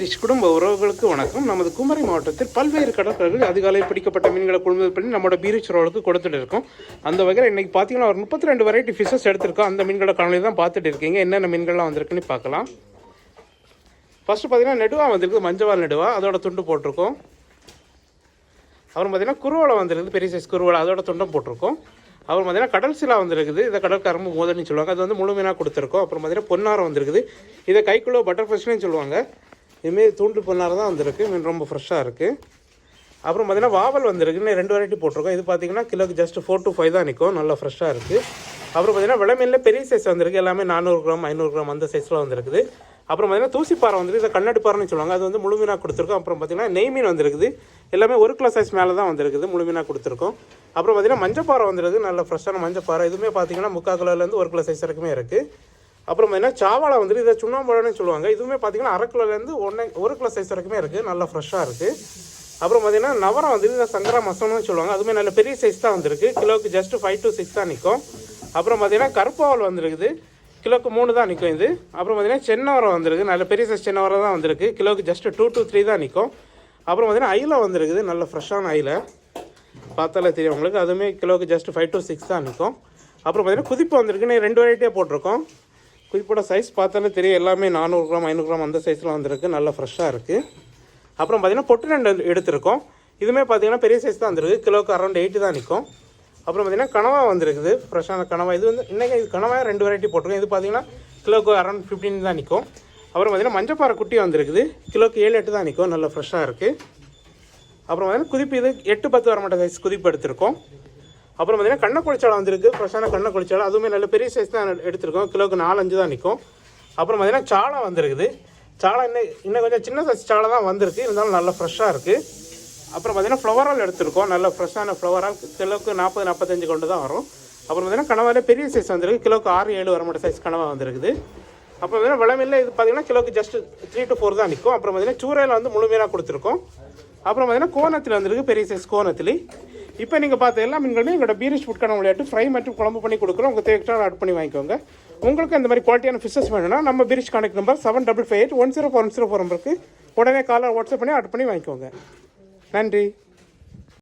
பீரிஷ் குடும்ப உறவுகளுக்கு வணக்கம். நமது குமரி மாவட்டத்தில் பல்வேறு கடற்கரைகள் அதிகாலையில் பிடிக்கப்பட்ட மீன்களை கொள்முதல் பண்ணி நம்மளோட பீரிச் ரோலுக்கு கொடுத்துட்டு இருக்கோம். அந்த வகையில் இன்னைக்கு பார்த்தீங்கன்னா ஒரு முப்பத்தி ரெண்டு வெரைட்டி ஃபிஷஸ் எடுத்திருக்கோம். அந்த மீன்களை காணொலி தான் பார்த்துட்டு இருக்கீங்க. என்னென்ன மீன்கள்லாம் வந்திருக்குன்னு பார்க்கலாம். ஃபஸ்ட்டு பார்த்தீங்கன்னா நெடுவா வந்திருக்கு மஞ்சவால் நெடுவா. அதோட துண்டு போட்டிருக்கோம். அப்புறம் பார்த்தீங்கன்னா குருவலை வந்திருக்குது பெரிய சைஸ் குருவலை அதோட துண்டம் போட்டிருக்கோம். அப்புறம் பார்த்தீங்கன்னா கடல் சிலா வந்திருக்குது. இதை கடல் கரும்பு மோதல்னு சொல்லுவாங்க. அது வந்து முழு மீனாக கொடுத்துருக்கோம். அப்புறம் பார்த்தீங்கன்னா பொன்னாரம் வந்திருக்குது. இதை கைக்குள்ளே பட்டர்ஃபிஷ்னு சொல்லுவாங்க. இதுமாரி தூண்டு பொன்னாரம் தான் வந்திருக்கு. மீன் ரொம்ப ஃப்ரெஷ்ஷாக இருக்குது அப்புறம் பார்த்தீங்கன்னா வாவல் வந்திருக்கு. இன்னும் ரெண்டு வெரைட்டி போட்டிருக்கோம். இது பார்த்தீங்கன்னா கிலோக்கு ஜஸ்ட் ஃபோர் டு ஃபைவ் தான் நிற்கும் நல்லா ஃப்ரெஷ்ஷாக இருக்குது அப்புறம் பார்த்தீங்கன்னா விளமீனில் பெரிய சைஸ் வந்திருக்கு. எல்லாமே நானூறு கிராம் ஐநூறு கிராம் அந்த சைஸில் வந்திருக்குது. அப்புறம் பார்த்தீங்கன்னா தூசிப்பாறை வந்துருக்கு. இதை கண்ணாடி பாறைன்னு சொல்லுவாங்க. அது வந்து முழு மீனாக கொடுத்துருக்கோம். அப்புறம் பார்த்தீங்கன்னா நெய் மீன் வந்திருக்குது. எல்லாமே ஒரு கிலோ சைஸ் மேலே தான் வந்திருக்குது. முழு மீனாக கொடுத்துருக்கோம். அப்புறம் பார்த்தீங்கன்னா மஞ்சப்பாறை வந்திருக்கு. நல்ல ஃப்ரெஷ்ஷான மஞ்சப்பாறை. இதுவுமே பார்த்தீங்கன்னா முக்கால் கிலோலேருந்து ஒரு கிலோ சைஸ் வரைக்குமே இருக்குது அப்புறம் பார்த்தீங்கன்னா சாவாளை வந்துட்டு இதை சுண்ணாம்பழம்னு சொல்லுவாங்க. இதுவுமே பார்த்தீங்கன்னா அரை கிலோலேருந்து ஒன்றே ஒரு கிலோ சைஸ் வரைக்குமே இருக்குது நல்லா ஃப்ரெஷ்ஷாக இருக்குது அப்புறம் பார்த்தீங்கன்னா நவரம் வந்துட்டு இதை சங்கரா மசம்னு சொல்லுவாங்க. அதுவுமே நல்ல பெரிய சைஸ் தான் வந்திருக்கு. கிலோக்கு ஜஸ்ட் ஃபைவ் டு சிக்ஸ் தான் நிற்கும் அப்புறம் பார்த்தீங்கன்னா கருப்பாவல் வந்திருக்குது. கிலோக்கு மூணு தான் நிற்கும் இது. அப்புறம் பார்த்தீங்கன்னா சென்னவரம் வந்திருக்கு. நல்ல பெரிய சைஸ் சென்னவரம் தான் வந்திருக்கு. கிலோக்கு ஜஸ்ட் டூ டூ த்ரீ தான் நிற்கும் அப்புறம் பார்த்தீங்கன்னா ஐல வந்திருக்குது. நல்ல ஃப்ரெஷ்ஷான ஐல பார்த்தாலே தெரியும் உங்களுக்கு. அதுவுமே கிலோக்கு ஜஸ்ட் ஃபைவ் டு சிக்ஸ் தான் நிற்கும் அப்புறம் பார்த்தீங்கன்னா குதிப்பு வந்திருக்குன்னு ரெண்டு வெரைட்டியாக போட்டிருக்கோம். குதிப்போட சைஸ் பார்த்தாலே தெரியும். எல்லாமே நானூறு கிராம் ஐநூறு கிராம் அந்த சைஸில் வந்திருக்கு. நல்லா ஃப்ரெஷ்ஷாக இருக்குது அப்புறம் பார்த்தீங்கன்னா பொட்டு ரெண்டு எடுத்திருக்கோம். இதுவுமே பார்த்தீங்கன்னா பெரிய சைஸ் தான் வந்துருக்கு கிலோக்கு அரௌண்ட் எயிட்டு தான் நிற்கும் அப்புறம் பார்த்தீங்கன்னா கனவா வந்திருக்குது. ஃப்ரெஷ்ஷான கனவா. இது வந்து இன்றைக்கி இது கனவா ரெண்டு வெரைட்டி போட்டிருக்கோம். இது பார்த்தீங்கன்னா கிலோக்கு அரௌண்ட் ஃபிஃப்டின் தான் நிற்கும் அப்புறம் பார்த்திங்கன்னா மஞ்சப்பாறை குட்டி வந்திருக்குது. கிலோக்கு ஏழு எட்டு தான் நிற்கும் நல்லா ஃப்ரெஷ்ஷாக இருக்குது அப்புறம் பார்த்திங்கன்னா குதிப்பு இது எட்டு பத்து வர மாட்டேன் சைஸ் குதிப்பு எடுத்திருக்கோம். அப்புறம் பார்த்தீங்கன்னா கண்ணை குளிச்சாலை வந்திருக்கு. ஃப்ரெஷ்ஷான கண்ணை குளிச்சாலை அதுவுமே நல்ல பெரிய சைஸ் தான் எடுத்திருக்கோம். கிலோக்கு நாலஞ்சு தான் நிற்கும் அப்புறம் பார்த்தீங்கன்னா சாலை வந்திருக்குது. சாலை இன்னும் இன்னும் கொஞ்சம் சின்ன சைஸ் சாலை தான் வந்திருக்கு. இருந்தாலும் நல்லா ஃப்ரெஷ்ஷாக இருக்குது அப்புறம் பார்த்தீங்கன்னா ஃப்ளவரால் எடுத்திருக்கோம். நல்ல ஃப்ரெஷ்ஷான ஃப்ளவரால் கிலோக்கு நாற்பது நாற்பத்தஞ்சு கொண்டு தான் வரும். அப்புறம் பார்த்தீங்கன்னா கனவாலே பெரிய சைஸ் வந்திருக்கு. கிலோக்கு ஆறு ஏழு வர மாட்ட சைஸ் கனவா வந்திருக்குது. அப்புறம் பார்த்தீங்கன்னா விளமில்ல. இது பார்த்தீங்கன்னா கிலோக்கு ஜஸ்ட் த்ரீ டு ஃபோர் தான் நிற்கும் அப்புறம் பார்த்தீங்கன்னா சூறையில் வந்து முழுமையாக கொடுத்துருக்கோம். அப்புறம் பார்த்தீங்கன்னா கோணத்தில் வந்திருக்கு. பெரிய சைஸ் கோணத்தில். இப்போ நீங்கள் பார்த்த எல்லா மீன்களுமே எங்களோட பீரிஷ் ஃபுட்கான விளையாட்டு ஃப்ரை மற்றும் குழம்பு பண்ணி கொடுக்குறோம். உங்கள் தேவையான ஆட் பண்ணி வாங்கிக்கோங்க. உங்களுக்கு இந்த மாதிரி குவாலிட்டியான ஃபிஷஸ் வேணும்னா நம்ம fresh contact number seven double five eight one zero four one zero four நம்பருக்கு உடனே காலர் வாட்ஸ்அப் பண்ணி ஆட் பண்ணி வாங்கிக்கோங்க. நன்றி.